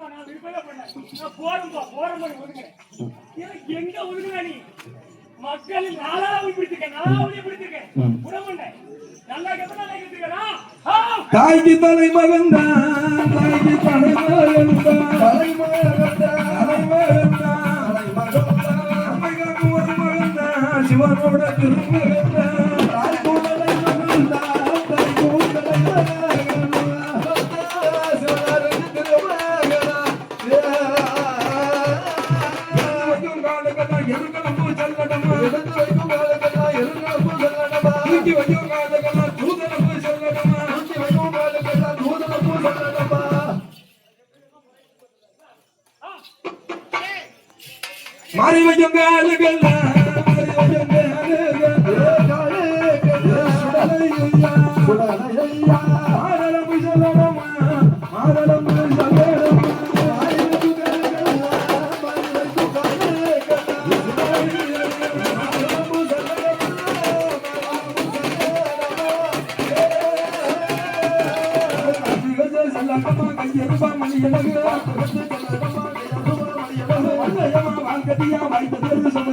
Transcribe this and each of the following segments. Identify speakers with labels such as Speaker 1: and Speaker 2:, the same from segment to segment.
Speaker 1: நான் விரும்பவே மாட்டேன். நான் போறேன்பா, போறேன் போய் ஒதுங்குறேன். எனக்கு எங்க ஒதுங்குற நீ? மக்கள் நாலாவது பிடிச்சிருக்கேன், நாலாவது பிடிச்சிருக்கேன். விட நல்லா கேட்டா நல்லா
Speaker 2: தாய்க்கு தலை மகன் தான் மாறி வைக்கும் காலுக்கெல்லாம் மாறி வைக்கும் காலுக்கெல்லாம் மாறலம்பு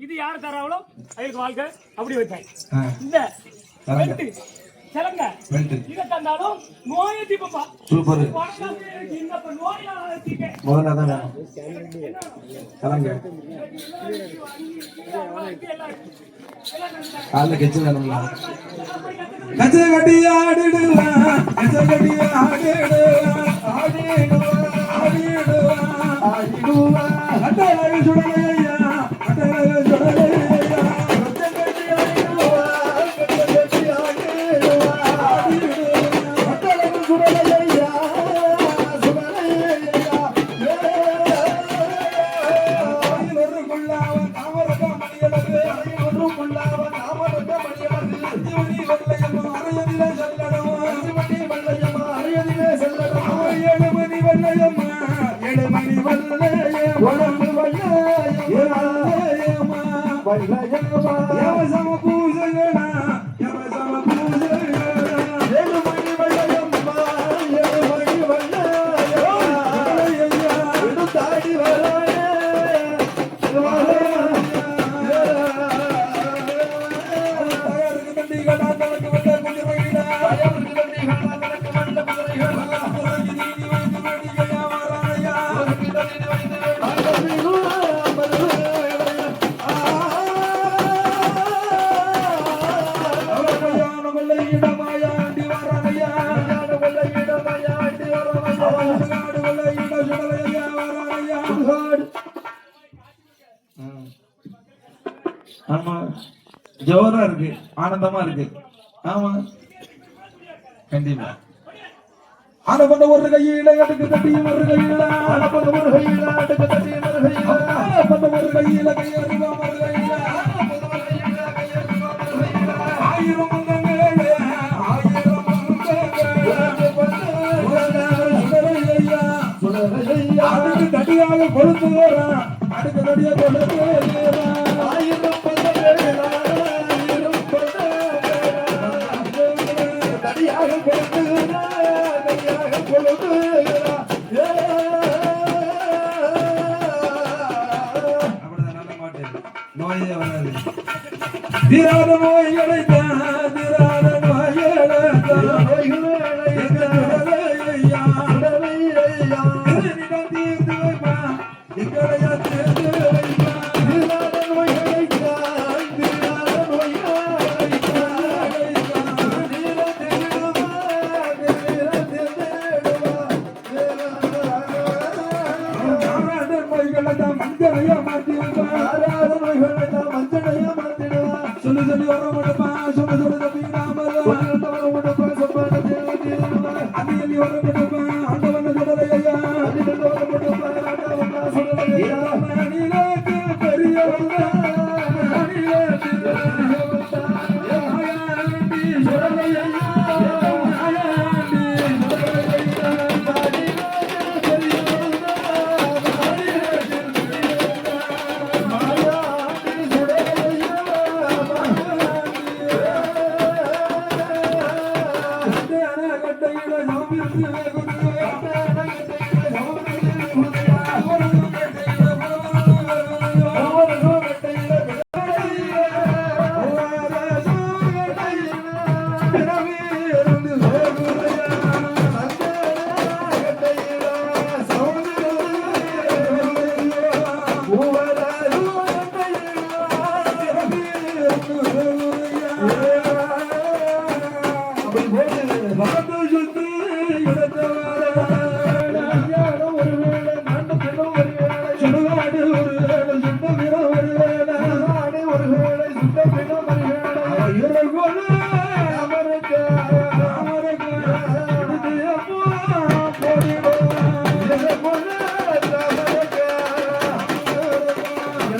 Speaker 1: இது யார் தராங்களோ அதுக்கு வாழ்க்கை அப்படி வைப்பேன். இந்த. பெல்ட், சலங்க.
Speaker 2: பெல்ட்.
Speaker 1: இதை தந்தாலும் நோயை தீப்பப்பா
Speaker 2: சூப்பர்.
Speaker 1: பணம் இருக்கு, இந்த இப்ப நோயெல்லாம் வச்சிருக்கேன்
Speaker 2: முதல்ல தான் வேணும் கலங்க. காலைல கெச்சு வேணும்ல கச்ச கட்டி ஆடிடுவா கச்ச கட்டி ஆடிடுவா ஆடிடுவா ஆமா. ஜோரா இருக்கு. ஆனந்தமா இருக்கு. ஆமா. கண்டிப்பா. ஆன பண்ண ஒரு கையில அடுக்கு தட்டி ஒரு கையில ஆன பண்ண ஒரு கையில அடுக்கு தட்டி ஒரு கையில ஆன பண்ண ஒரு கையில கையறிவா ஒரு கையில ஆயிரம் அடுக்கு கொடுத்து திராத தடியாக கொடுத்து ஆயிரம் நோய்களை தான் நோய்களை தான் தான் மஞ்சளையா மாத்தி வைப்பா சொல்லு சொல்லி வர மாட்டப்பா சொல்ல சொல்ல தம்பி நாமல அன்னியல்லி வர மாட்டப்பா ஆண்டவன சுடலையா மணிலேக்கு பெரியவங்க மணிலேக்கு பெரியவங்க Mayandi சுடலையா Mayandi Come on,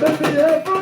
Speaker 2: Gracias.